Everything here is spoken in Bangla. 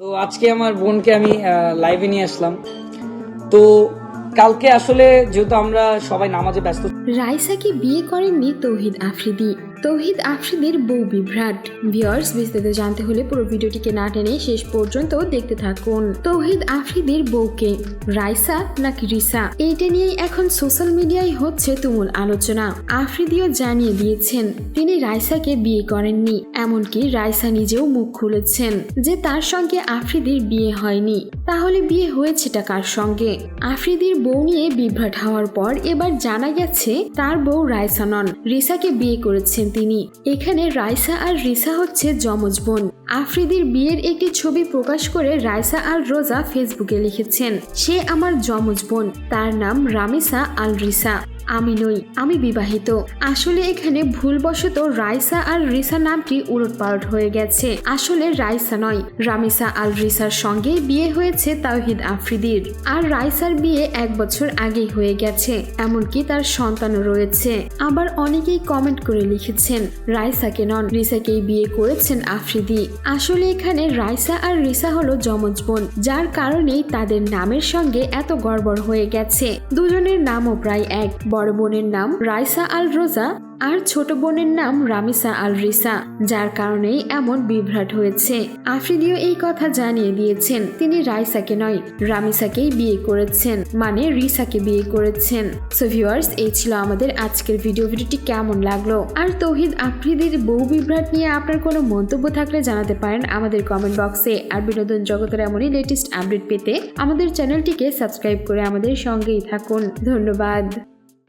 তো আজকে আমার বোনকে আমি লাইভে নিয়ে আসলাম। তো কালকে আসলে যেহেতু আমরা সবাই নামাজে ব্যস্ত রাইসাকে বিয়ে করেননি তৌহিদ আফ্রিদি? তৌহিদ আফ্রিদির বউ বিভ্রাট। ভিউয়ার্স বিস্তারিত জানতে হলে পুরো ভিডিওটিকে না টেনে শেষ পর্যন্ত দেখতে থাকুন। তৌহিদ আফ্রিদির বউকে, রাইসা নাকি রিসা? এইটা নিয়েই এখন সোশ্যাল মিডিয়ায় হচ্ছে তুমুল আলোচনা। আফ্রিদিও জানিয়ে দিয়েছেন, তিনি রাইসাকে বিয়ে করেননি, এমনকি রাইসা নিজেও মুখ খুলেছেন যে তার সঙ্গে আফ্রিদির বিয়ে হয়নি। তাহলে বিয়ে হয়েছেটা কার সঙ্গে? আফ্রিদির বউ নিয়ে বিভ্রাট হওয়ার পর এবার জানা গেছে, তার বউ রাইসা নন। রিসাকে বিয়ে করেছেন তিনি। এখানে রাইসা আর রিসা হচ্ছে যমজ বোন। আফ্রিদির বিয়ের একটি ছবি প্রকাশ করে রাইসা আল রোজা ফেসবুকে লিখেছেন, সে আমার যমজ বোন। তার নাম রামিসা আল রিসা আমি নই, আমি বিবাহিত। আসলে এখানে ভুলবশত রাইসা আর রিসা নামটি উলটপালট হয়ে গেছে। আসলে রাইসা নয়, রামিসা আল রিসার সঙ্গে বিয়ে হয়েছে তাওহিদ আফ্রিদির। আর রাইসার বিয়ে এক বছর আগেই হয়ে গেছে, এমনকি তার সন্তানও রয়েছে। আবার অনেকেই কমেন্ট করে লিখেছেন, রাইসাকে নন, রিসাকেই বিয়ে করেছেন আফ্রিদি। আসলে এখানে রাইসা আর রিসা হলো যমজ বোন, যার কারণেই তাদের নামের সঙ্গে এত গড়বড় হয়ে গেছে। দুজনের নামও প্রায় এক বড় বোনের নাম রাইসা আল রোজা আর ছোট বোনের নাম রামিসা আল রিসা যার কারণেই এমন বিভ্রাট হয়েছে। আফ্রিদিও এই কথা জানিয়ে দিয়েছেন, তিনি রাইসাকে নয়, রামিসাকেই বিয়ে করেছেন মানে রিসাকে বিয়ে করেছেন। সো ভিউয়ার্স এই ছিল আমাদের আজকের ভিডিও ভিডিওটি কেমন লাগল? আর তৌহিদ, আফ্রিদির বউ বিভ্রাট নিয়ে আপনার কোনো মন্তব্য থাকলে জানাতে পারেন আমাদের কমেন্ট বক্সে আর বিনোদন জগতের এমনই লেটেস্ট আপডেট পেতে আমাদের চ্যানেলটিকে সাবস্ক্রাইব করে আমাদের সঙ্গেই থাকুন। ধন্যবাদ।